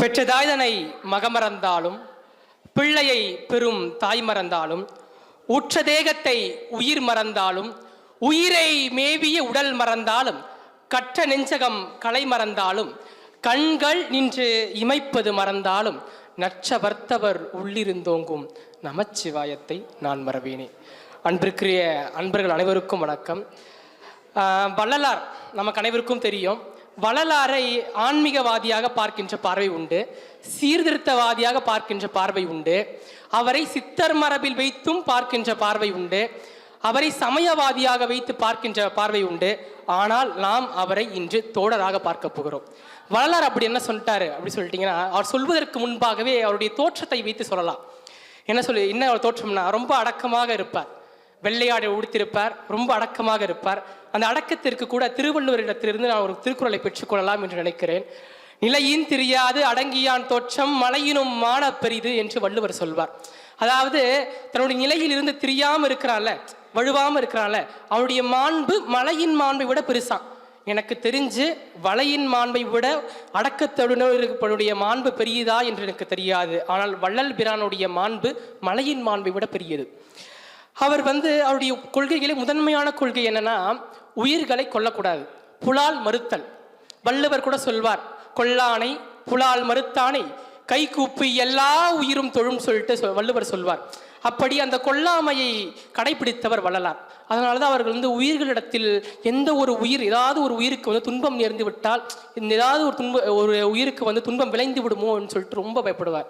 பெற்றதாய்தனை மகமறந்தாலும் பிள்ளையை பெறும் தாய் மறந்தாலும் உற்ற தேகத்தை உயிர் மறந்தாலும் உயிரை மேவிய உடல் மறந்தாலும் கற்ற நெஞ்சகம் கலை மறந்தாலும் கண்கள் நின்று இமைப்பது மறந்தாலும் நற்றவர்த்தவர் உள்ளிருந்தோங்கும் நமச்சிவாயத்தை நான் மறவேனே. அன்பிற்குரிய அன்பர்கள் அனைவருக்கும் வணக்கம். வள்ளலார் நமக்கு அனைவருக்கும் தெரியும். வள்ளலாரை ஆன்மீகவாதியாக பார்க்கின்ற பார்வை உண்டு சீர்திருத்தவாதியாக பார்க்கின்ற பார்வை உண்டு அவரை சித்தர் மரபில் வைத்தும் பார்க்கின்ற பார்வை உண்டு அவரை சமயவாதியாக வைத்து பார்க்கின்ற பார்வை உண்டு ஆனால் நாம் அவரை இன்று தோழராக பார்க்க போகிறோம். வள்ளலார் அப்படி என்ன சொல்லிட்டாரு அப்படி சொல்லிட்டீங்கன்னா அவர் சொல்வதற்கு முன்பாகவே அவருடைய தோற்றத்தை வைத்து சொல்லலாம். என்ன சொல்லி என்ன தோற்றம்னா ரொம்ப அடக்கமாக இருப்பார். வெள்ளையாடை உடுத்திருப்பார் ரொம்ப அடக்கமாக இருப்பார். அந்த அடக்கத்திற்கு கூட திருவள்ளுவரிடத்திலிருந்து நான் ஒரு திருக்குறளை பெற்றுக்கொள்ளலாம் என்று நினைக்கிறேன். நிலையின் தெரியாது அடங்கியான் தோற்றம் மலையினும் மான பெரிது என்று வள்ளுவர் சொல்வார். அதாவது தன்னுடைய நிலையில் இருந்து தெரியாமல் இருக்கிறான்ல வழுவாமல் இருக்கிறான்ல அவனுடைய மாண்பு மலையின் மாண்பை விட பெருசான் எனக்கு தெரிஞ்சு வலையின் மாண்பை விட அடக்கத்தொடனுடைய மாண்பு பெரியதா என்று எனக்கு தெரியாது. ஆனால் வள்ளல் பிரானுடைய மாண்பு மலையின் மாண்பை விட பெரியது. அவர் வந்து அவருடைய கொள்கைகளே முதன்மையான கொள்கை என்னன்னா உயிர்களை கொல்லக்கூடாது. புலால் மறுத்தல். வள்ளுவர் கூட சொல்வார் கொல்லானை புலால் மறுத்தானை கை கூப்பி எல்லா உயிரும் தொழும் சொல்லிட்டு வள்ளுவர் சொல்வார். அப்படி அந்த கொல்லாமையை கடைபிடித்தவர் வள்ளலார். அதனால தான் அவர்கள் வந்து உயிர்களிடத்தில் எந்த ஒரு உயிர் ஏதாவது ஒரு உயிருக்கு வந்து துன்பம் நேர்ந்து விட்டால் இந்த ஏதாவது ஒரு துன்ப ஒரு உயிருக்கு வந்து துன்பம் விளைந்து விடுமோன்னு சொல்லிட்டு ரொம்ப பயப்படுவார்.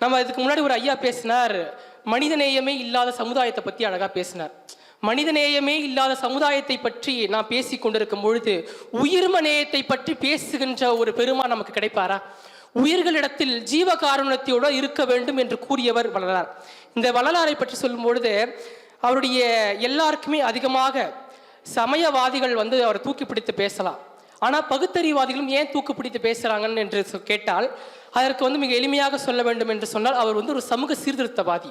நம்ம இதுக்கு முன்னாடி ஒரு ஐயா பேசினார் மனிதநேயமே இல்லாத சமுதாயத்தை பற்றி அழகாக பேசினார். மனிதநேயமே இல்லாத சமுதாயத்தை பற்றி நான் பேசி கொண்டிருக்கும் பொழுது உயிர்ம நேயத்தை பற்றி பேசுகின்ற ஒரு பெருமா நமக்கு கிடைப்பாரா? உயிர்களிடத்தில் ஜீவ காருண்யத்தோடு இருக்க வேண்டும் என்று கூறியவர் வள்ளலார். இந்த வள்ளலாரை பற்றி சொல்லும் பொழுது அவருடைய எல்லாருக்குமே அதிகமாக சமயவாதிகள் வந்து அவரை தூக்கி பிடித்து பேசலாம். ஆனால் பகுத்தறிவாதிகளும் ஏன் தூக்கு பிடித்து பேசுகிறாங்கன்னு என்று சொ- கேட்டால் அதற்கு வந்து மிக எளிமையாக சொல்ல வேண்டும் என்று சொன்னால் அவர் வந்து ஒரு சமூக சீர்திருத்தவாதி.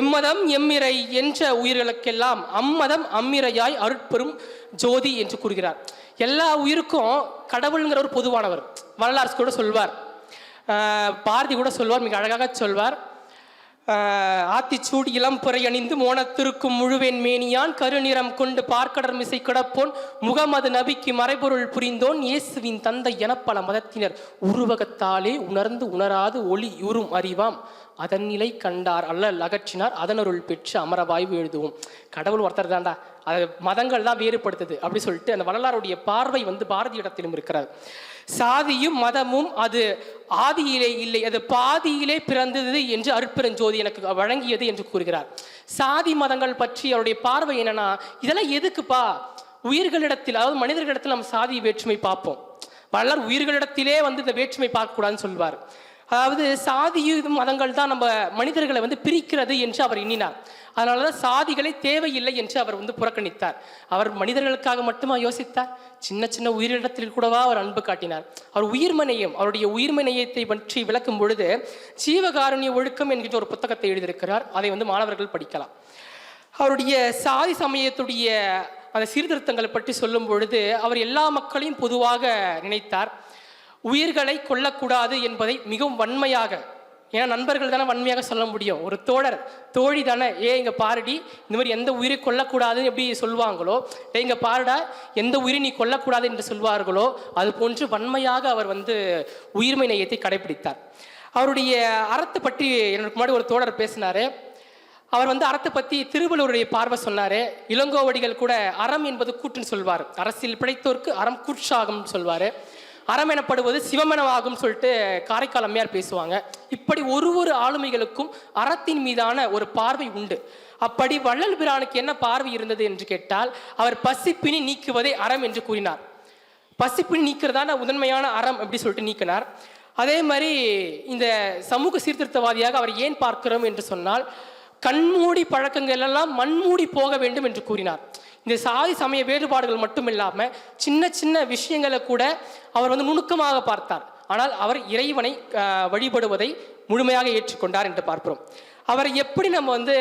எம்மதம் எம்மிறை என்ற உயிர்களுக்கெல்லாம் அம்மதம் அம்மிரையாய் அருட்பெரும் ஜோதி என்று கூறுகிறார். எல்லா உயிருக்கும் கடவுளுங்கிற ஒரு பொதுவானவர் வரலாறு கூட சொல்வார். பாரதி கூட சொல்வார் மிக அழகாக சொல்வார். ஆத்திச்சூடி இளம்புரை அணிந்து மோனத்திருக்கும் முழுவேன் மேனியான் கருநிறம் கொண்டு பார்க்கடர் மிசை கிடப்போன் முகமது நபிக்கு மறைபொருள் புரிந்தோன் இயேசுவின் தந்தை என பல மதத்தினர் உருவகத்தாலே உணர்ந்து உணராது ஒளி உறும் அறிவாம். அதன் நிலை கண்டார் அல்ல அகற்றினார் அதனருள் பெற்று அமரவாய்வு எழுதுவோம். கடவுள் ஒருத்தர் தான்டா அது மதங்கள் தான் வேறுபடுத்துது அப்படி சொல்லிட்டு அந்த வள்ளலாருடைய பார்வை வந்து பாரதி இடத்திலும் இருக்கிறார் சாதியும் மதமும் அது ஆதியிலே இல்லை அது பாதியிலே பிறந்தது என்று அருட்பெருஞ்சோதி எனக்கு வழங்கியது என்று கூறுகிறார். சாதி மதங்கள் பற்றி அவருடைய பார்வை என்னன்னா இதெல்லாம் எதுக்குப்பா? உயிர்களிடத்தில் அதாவது மனிதர்களிடத்தில் நம்ம சாதி வேற்றுமை பார்ப்போம். வள்ளலார் உயிர்களிடத்திலே வந்து இந்த வேற்றுமை பார்க்கக்கூடாதுன்னு சொல்வார். அதாவது சாதி மதங்கள் தான் நம்ம மனிதர்களை வந்து பிரிக்கிறது என்று அவர் எண்ணினார். அதனால தான் சாதிகளை தேவையில்லை என்று அவர் வந்து புறக்கணித்தார். அவர் மனிதர்களுக்காக மட்டுமா யோசித்தார்? சின்ன சின்ன உயிரிடத்தில் கூடவா அவர் அன்பு காட்டினார். அவர் உயிர்மனையம் அவருடைய உயிர்மனையத்தை பற்றி விளக்கும் பொழுது ஜீவகாருண்ய ஒழுக்கம் என்கின்ற ஒரு புத்தகத்தை எழுதியிருக்கிறார். அதை வந்து மாணவர்கள் படிக்கலாம். அவருடைய சாதி சமயத்துடைய அந்த சீர்திருத்தங்களை பற்றி சொல்லும் பொழுது அவர் எல்லா மக்களையும் பொதுவாக நினைத்தார். உயிர்களை கொல்லக்கூடாது என்பதை மிகவும் வன்மையாக ஏன்னா நண்பர்கள் தானே வன்மையாக சொல்ல முடியும். ஒரு தோழர் தோழி தானே ஏ இங்கே பாருடி இந்த மாதிரி எந்த உயிரை கொல்லக்கூடாதுன்னு எப்படி சொல்லுவாங்களோ ஏ இங்கே பாருடா எந்த உயிரை நீ கொல்லக்கூடாது என்று சொல்வார்களோ அது போன்று வன்மையாக அவர் வந்து உயிர்மை நேயத்தை கடைபிடித்தார் அவருடைய அறத்தை பற்றி எனக்கு முன்னாடி ஒரு தோழர் பேசினார். அவர் வந்து அறத்தை பற்றி திருவள்ளுவருடைய பார்வை சொன்னார். இளங்கோவடிகள் கூட அறம் என்பது கூற்றுன்னு சொல்வார். அரசியல் பிழைத்தோருக்கு அறம் கூற்றாகும்னு சொல்வார். அறம் எனப்படுவது சிவமெனவாகும் சொல்லிட்டு காரைக்கால் அம்மையார் பேசுவாங்க. இப்படி ஒரு ஒரு ஆளுமைகளுக்கும் அறத்தின் மீதான ஒரு பார்வை உண்டு. அப்படி வள்ளல் பிரானுக்கு என்ன பார்வை இருந்தது என்று கேட்டால் அவர் பசிப்பினி நீக்குவதே அறம் என்று கூறினார். பசிப்பினி நீக்கிறதான முதன்மையான அறம் அப்படி சொல்லிட்டு நீக்கினார். அதே மாதிரி இந்த சமூக சீர்திருத்தவாதியாக அவர் ஏன் பார்க்கிறோம் என்று சொன்னால் கண்மூடி பழக்கங்கள் எல்லாம் மண்மூடி போக வேண்டும் என்று கூறினார். இந்த சாதி சமய வேறுபாடுகள் மட்டும் இல்லாமல் சின்ன சின்ன விஷயங்களை கூட அவர் வந்து நுணுக்கமாக பார்த்தார். ஆனால் அவர் இறைவனை வழிபடுவதை முழுமையாக ஏற்றுக்கொண்டார் என்று பார்க்கிறோம். அவரை எப்படி நம்ம வந்து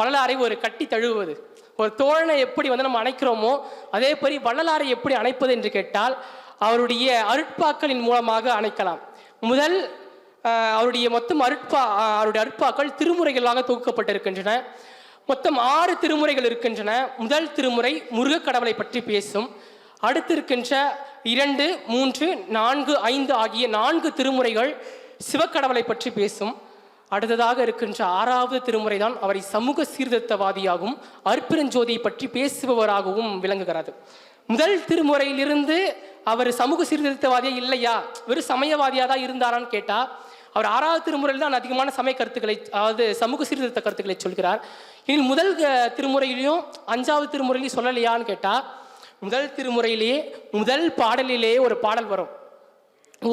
வரலாறை ஒரு கட்டி தழுவுவது? ஒரு தோழனை எப்படி வந்து நம்ம அணைக்கிறோமோ அதே மாதிரி வள்ளலாரை எப்படி அணைப்பது என்று கேட்டால் அவருடைய அருட்பாக்களின் மூலமாக அணைக்கலாம். முதல் அவருடைய மொத்தம் அருட்பா அவருடைய அருட்பாக்கள் திருமுறைகளாக தொகுக்கப்பட்டிருக்கின்றன. மொத்தம் ஆறு திருமுறைகள் இருக்கின்றன. முதல் திருமுறை முருகக்கடவுளை பற்றி பேசும். அடுத்து இருக்கின்ற இரண்டு மூன்று நான்கு ஐந்து ஆகிய நான்கு திருமுறைகள் சிவக்கடவுளை பற்றி பேசும். அடுத்ததாக இருக்கின்ற ஆறாவது திருமுறை தான் அவரை சமூக சீர்திருத்தவாதியாகவும் அற்பெருஞ்சோதியை பற்றி பேசுபவராகவும் விளங்குகிறது. முதல் திருமுறையிலிருந்து அவர் சமூக சீர்திருத்தவாதியா இல்லையா? வெறும் சமயவாதியாக தான் இருந்தாரான்னு கேட்டால் அவர் ஆறாவது திருமுறையில் தான் அதிகமான சமய கருத்துக்களை அதாவது சமூக சீர்திருத்த கருத்துக்களை சொல்கிறார். இதில் முதல் திருமுறையிலையும் அஞ்சாவது திருமுறையிலையும் சொல்லலையான்னு கேட்டால் முதல் திருமுறையிலேயே முதல் பாடலிலேயே ஒரு பாடல் வரும்.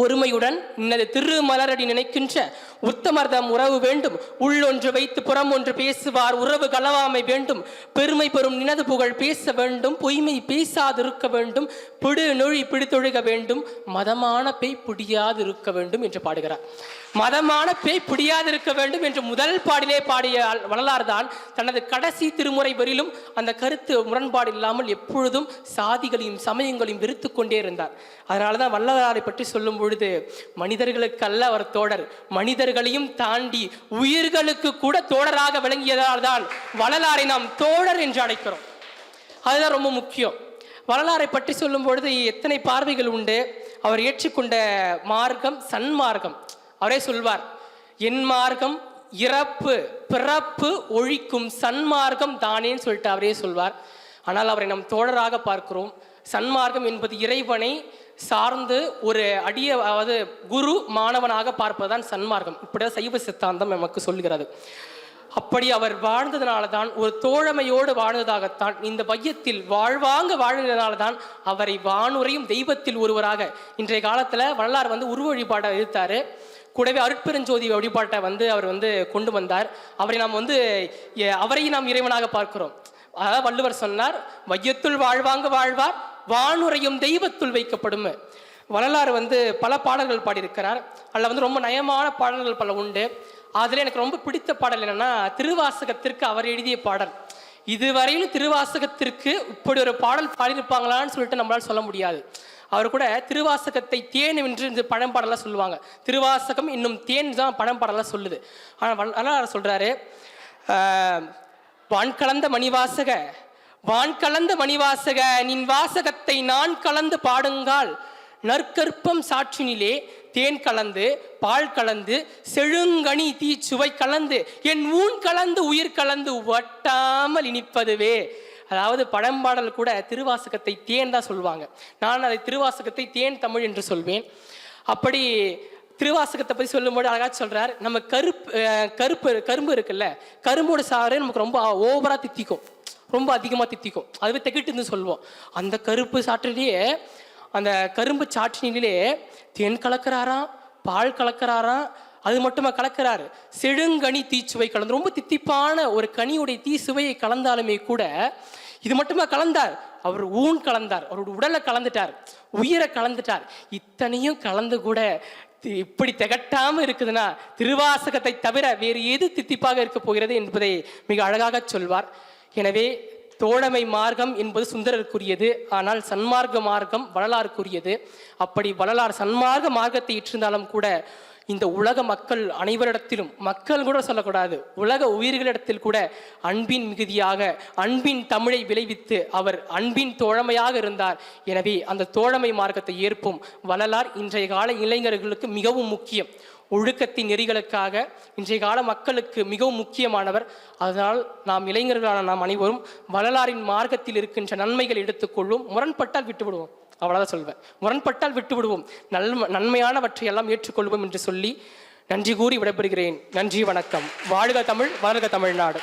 ஒருமையுடன் இன்னது திருமலரடி நினைக்கின்ற உத்தமர்தம் உறவு வேண்டும். உள்ளொன்று வைத்து புறம் ஒன்று பேசுவார். உறவு கலவாமை வேண்டும். பெருமை பெறும் நினது புகழ் பேச வேண்டும். பொய்மை பேசாதிருக்க வேண்டும். பிடு நொழி பிடித்தொழுக வேண்டும். மதமான பேய் பிடியாதிருக்க வேண்டும் என்று பாடுகிறார். மதமான பேய் பிடியாதிருக்க வேண்டும் என்று முதல் பாடிலே பாடிய வரலாறு தான் தனது கடைசி திருமுறை வரிலும் அந்த கருத்து முரண்பாடு இல்லாமல் எப்பொழுதும் சாதிகளையும் சமயங்களையும் வெறுத்து கொண்டே இருந்தார். அதனால தான் வள்ளலாரை பற்றி சொல்லும் பொழுது மனிதர்களுக்கல்ல அவர் தோழர். மனிதர்களையும் தாண்டி உயிர்களுக்கு கூட தோழராக விளங்கியதால் தான் வள்ளலாரை நாம் தோழர் என்று அழைக்கிறோம். அதுதான் ரொம்ப முக்கியம். வரலாறை பற்றி சொல்லும் பொழுது எத்தனை பார்வைகள் உண்டு? அவர் ஏற்றுக்கொண்ட மார்க்கம் சன்மார்க்கம். அவரே சொல்வார் என் மார்க்கம் இறப்பு பிறப்பு ஒழிக்கும் சன்மார்க்கம் தானேன்னு சொல்லிட்டு அவரே சொல்வார். ஆனால் அவரை நம் தோழராக பார்க்கிறோம். சன்மார்க்கம் என்பது இறைவனை சார்ந்து ஒரு அடிய அதாவது குரு மாணவனாக பார்ப்பதுதான் சன்மார்க்கம். இப்படிதான் சைவ சித்தாந்தம் நமக்கு சொல்லுகிறது அப்படி அவர் வாழ்ந்ததுனால தான் ஒரு தோழமையோடு வாழ்ந்ததாகத்தான் இந்த மையத்தில் வாழ்வாங்க வாழ்ந்ததுனால தான் அவரை வானுரையும் தெய்வத்தில் ஒருவராக இன்றைய காலத்தில் வரலாறு வந்து உருவ வழிபாட்டை எதிர்த்தாரு கூடவே அருட்பெருஞ்சோதி வழிபாட்டை வந்து அவர் வந்து கொண்டு வந்தார். அவரை நாம் வந்து அவரையும் நாம் இறைவனாக பார்க்கிறோம். அதாவது வள்ளுவர் சொன்னார் மையத்துள் வாழ்வாங்க வாழ்வார் வானுரையும் தெய்வத்துள் வைக்கப்படும். வரலாறு வந்து பல பாடல்கள் பாடியிருக்கிறார். அதில் வந்து ரொம்ப நயமான பாடல்கள் பல உண்டு. அதில் எனக்கு ரொம்ப பிடித்த பாடல் என்னென்னா திருவாசகத்திற்கு அவர் எழுதிய பாடல். இதுவரையிலும் திருவாசகத்திற்கு இப்படி ஒரு பாடல் பாடியிருப்பாங்களான்னு சொல்லிட்டு நம்மளால் சொல்ல முடியாது. அவர் கூட திருவாசகத்தை தேன் என்று இந்த பழம்பாடலாம் சொல்லுவாங்க. திருவாசகம் இன்னும் தேன் தான் பழம்பாடலாம் சொல்லுது. ஆனால் வரலாறு சொல்கிறாரு வான்கலந்த வான் கலந்த மணிவாசக வான் கலந்த மணிவாசக நின் வாசகத்தை நான் கலந்து பாடுங்கால். நற்கற்பம் சாற்றினிலே தேன் கலந்து பால் கலந்து செழுங்கனி தீச்சுவை கலந்து என் ஊன் கலந்து உயிர் கலந்து வட்டாமல் இனிப்பதுவே. அதாவது பழம்பாடல் கூட திருவாசகத்தை தேன் தான் சொல்லுவாங்க. நான் அதை திருவாசகத்தை தேன் தமிழ் என்று சொல்வேன். அப்படி திருவாசகத்தை பற்றி சொல்லும்போது அழகா சொல்கிறார் நம்ம கருப்பு கருப்பு கரும்பு இருக்குல்ல கரும்போட சாறு நமக்கு ரொம்ப ஓவராக தித்திக்கும். ரொம்ப அதிகமாக தித்திக்கும். அதுவே திகிட்டுன்னு சொல்லுவோம். அந்த கருப்பு சாற்றிலேயே அந்த கரும்பு சாற்றினிலே தேன் கலக்கிறாராம் பால் கலக்கிறாராம் அது மட்டுமா கலக்கிறாரு? செழுங்கனி தீச்சுவை கலந்து ரொம்ப தித்திப்பான ஒரு கனியுடைய தீ சுவையை கலந்தாலுமே கூட இது மட்டுமா கலந்தார்? அவர் ஊன் கலந்தார். அவருடைய உடலை கலந்துட்டார். உயிரை கலந்துட்டார். இத்தனையும் கலந்து கூட இப்படி திகட்டாம இருக்குதுன்னா திருவாசகத்தை தவிர வேறு எது தித்திப்பாக இருக்க போகிறது என்பதை மிக அழகாக சொல்வார். எனவே தோழமை மார்க்கம் என்பது சுந்தரருக்குரியது ஆனால் சன்மார்க்க மார்க்கம் வள்ளலாருக்குரியது அப்படி வள்ளலார் சன்மார்க்க மார்க்கத்தை இற்றிருந்தாலும் கூட இந்த உலக மக்கள் அனைவரிடத்திலும் மக்கள் கூட சொல்லக்கூடாது உலக உயிர்களிடத்தில் கூட அன்பின் மிகுதியாக அன்பின் தமிழை விளைவித்து அவர் அன்பின் தோழமையாக இருந்தார். எனவே அந்த தோழமை மார்க்கத்தை ஏற்போம் வள்ளலார் இன்றைய கால இளைஞர்களுக்கு மிகவும் முக்கியம். ஒழுக்கத்தின் நெறிகளுக்காக இன்றைய கால மக்களுக்கு மிகவும் முக்கியமானவர். அதனால் நாம் இளைஞர்களான நாம் அனைவரும் வள்ளலாரின் மார்க்கத்தில் இருக்கின்ற நன்மைகள் எடுத்துக்கொள்வோம். முரண்பட்டால் விட்டுவிடுவோம். அவ்வளோதான் சொல்வேன். முரண்பட்டால் விட்டுவிடுவோம். நல் நன்மையானவற்றை எல்லாம் ஏற்றுக்கொள்வோம் என்று சொல்லி நன்றி கூறி விடைபெறுகிறேன். நன்றி வணக்கம். வாழ்க தமிழ் வாழ்க தமிழ்நாடு.